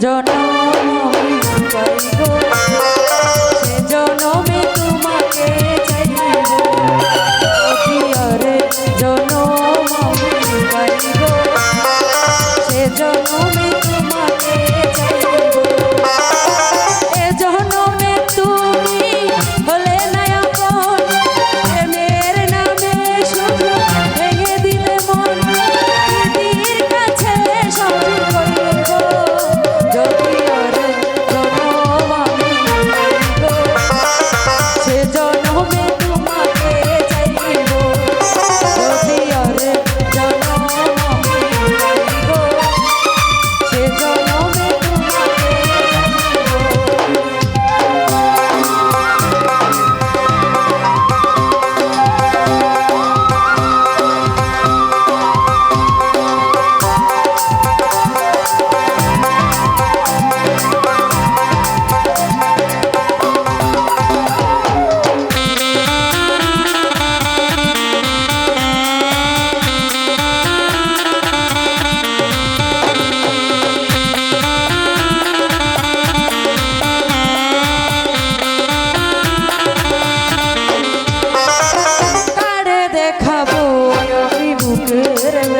John.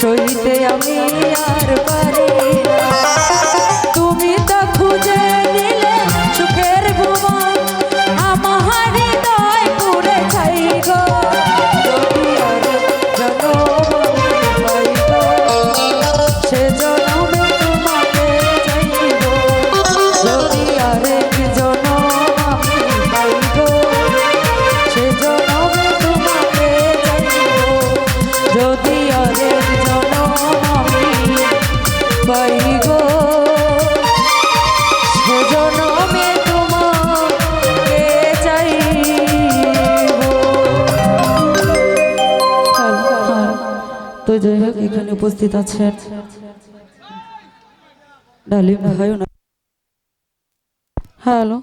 চলিতে আমি আর তো যাই হোক এখানে উপস্থিত আছেন ডালিম ভাই হ্যালো